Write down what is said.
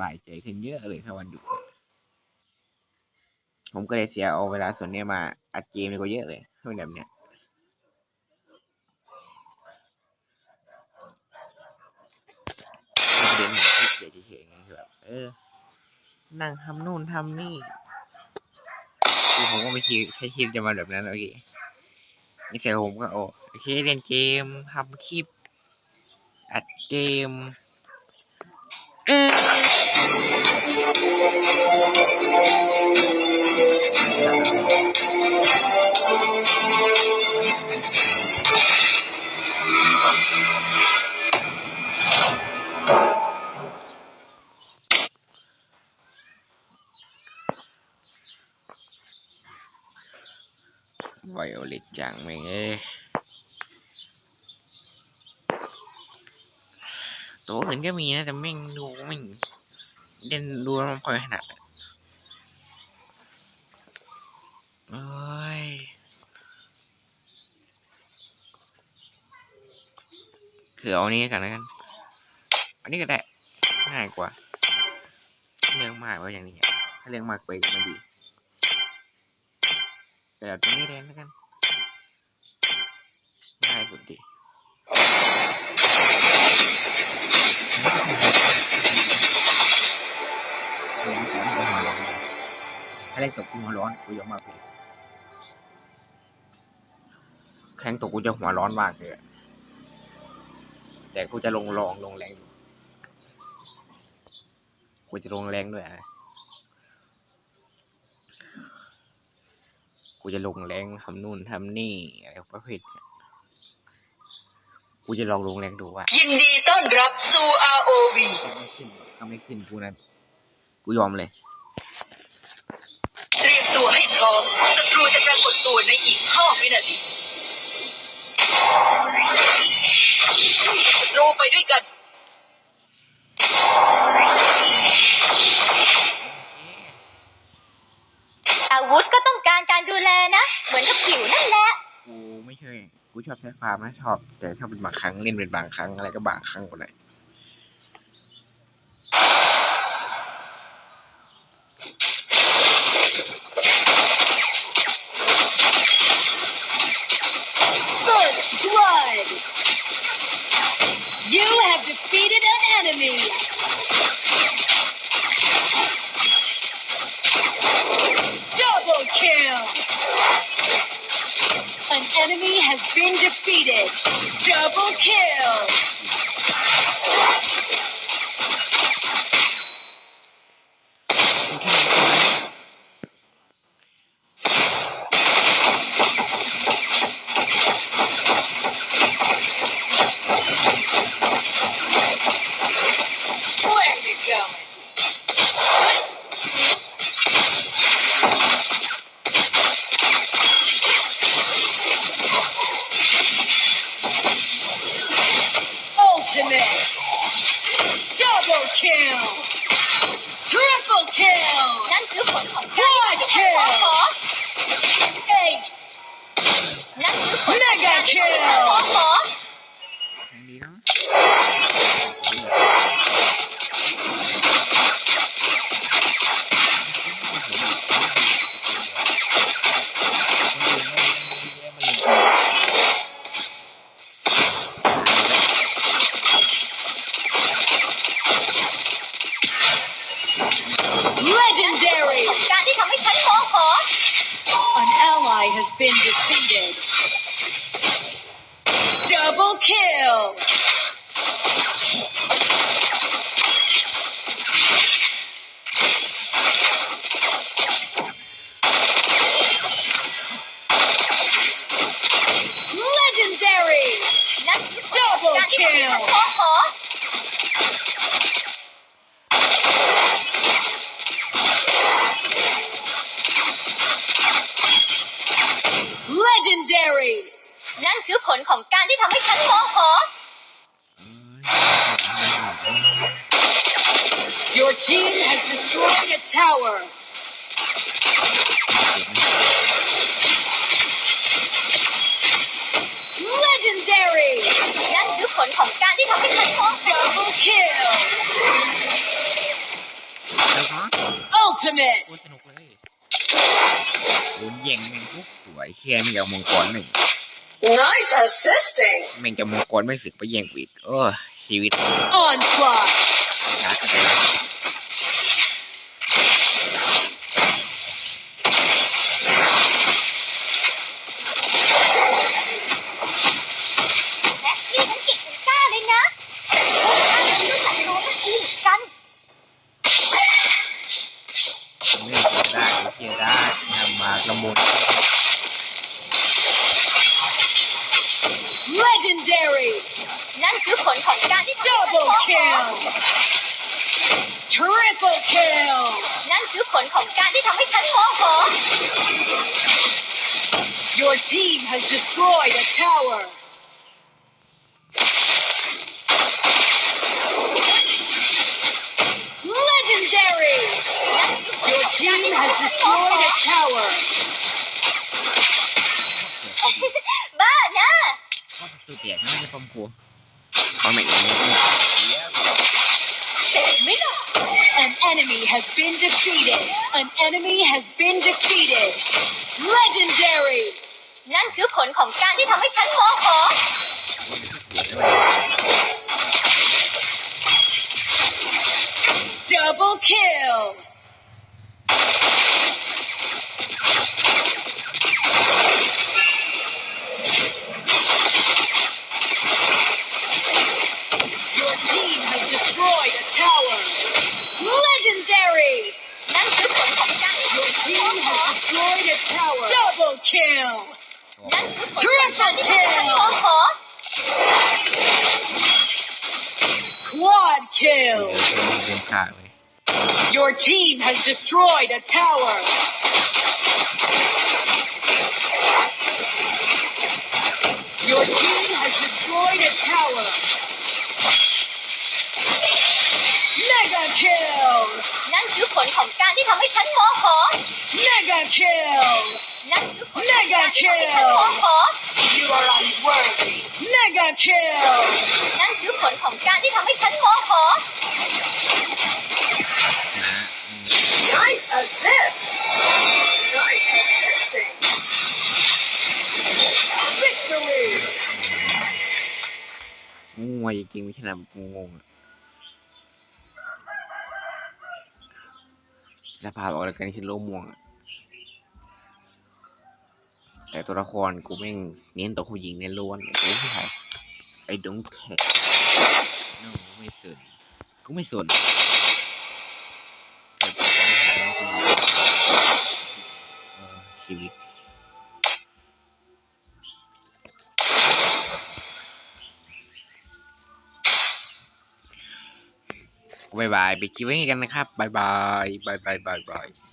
บายใจขึ้นเยอะเลยถ้าวันหยุดผมก็เลยเสียเอาเวลาส่วนนี้มาอัดเกมดีกว่าเยอะเลยเป็นแบบเนี้ยเด็นผมคิดเฉยๆเฉยๆไงคือแบบเออ นั่งทำนู่นทำนี่คือผมก็ไม่คิดใช้คิดจะมาแบบนั้นโอเคนี่เสร็จผมก็โอโอเคเล่นเกมทำคลิป อัดเกม ไวโอเลตจังแม่งเอ้ยตัวอื่นก็มีนะแต่แม่งดูแม่งเล่นดูแลมันคอยถนัดเอ้ยคือเอาอันนี้กันแล้วกัน อันนี้ก็ได้ง่ายกว่า เรื่องมากว่าอย่างนี้ ถ้าเรื่องมากไปก็ไม่ดี แต่เอาตรงนี้แทนแล้วกันง่ายสุดดีถ้าเล่นตกกูหัวร้อนกูยอมมาเลยแข่งตกกูจะหัวร้อนมากเลยแต่กูจะลงลองลงแรง กูจะลงแรงด้วยอะ กูจะลงแรงทำนู่นทำนี่อะไรประเภทเนี้ยกูจะลองลงแรงดูว่ายินดีต้อนรับสู่ ROV ไม่ขึ้นถ้าไม่ขึ้นกูนะกูยอมเลย เตรียมตัวให้พร้อมศัตรูจะปรากฏตัวในอีก5วินาทีศัตรูไปด้วยกัน อาวุธก็ต้องการการดูแลนะ เหมือนกับผิวนั่นแหละ กูไม่ใช่ กูชอบใช้ฟาร์มนะชอบ แต่ชอบเป็นบางครั้งเล่นเป็นบางครั้งอะไรก็บางครั้งหมดเลย has been defeated Double kill โ been defeated Legendary นั่นคือผลของการที่ทำให้ฉันขอขอ Your team has destroyed a tower. Legendary นั่นคือผลของการที่ทำให้ฉันขอขอ double kill. Ultimate! โคตรสนุกเลยโดนแย่งแม่ง ปุ๊บสวยแค่ไม่เอามังกรหนึ่ง Nice assisting แม่งจะมังกรไม่สึกไปแย่งกูอีกเออชีวิต Onslaught! ชาร์จกันไปแล้ว Legendary! นั่นคือผลของการที่ Double kill! Triple kill! นั่นคือผลของการที่ทำให้ฉันโมโห Your team has destroyed a tower! เพราะไม่อย่างนี้เนี่ยเสียเจ็บไหมล่ะ An enemy has been defeated! An enemy has been defeated! Legendary! นั่นคือผลของการที่ทำให้ฉันโมโห Double kill! Destroy the tower! Legendary! Your team has destroyed a tower! Double kill! Triple kill! Quad kill! Your team has destroyed a tower! Your team has destroyed a tower! นั่นคือผลของการที่ทำให้ฉันโมโห Mega kill! นั่นคือผลของการที่ทำให้ฉันโมโห You are unworthy! Mega kill! นั่นคือผลของการที่ทำให้ฉันโมโหนะอืม Nice assist Nice assisting Victory! งูงวยจริงๆไม่ใช่นะงูงงอะ สภาพออกรายการที่โลม่วง แต่ตัวละครกูแม่งเน้นตัวผู้หญิงเน้นล้วนกูไม่ใช่ไอ้ดงแขก no ไม่สนกูไม่สนชีวิต บายบายไปคิดไว้กันนะครับบายบายบายบายบายบาย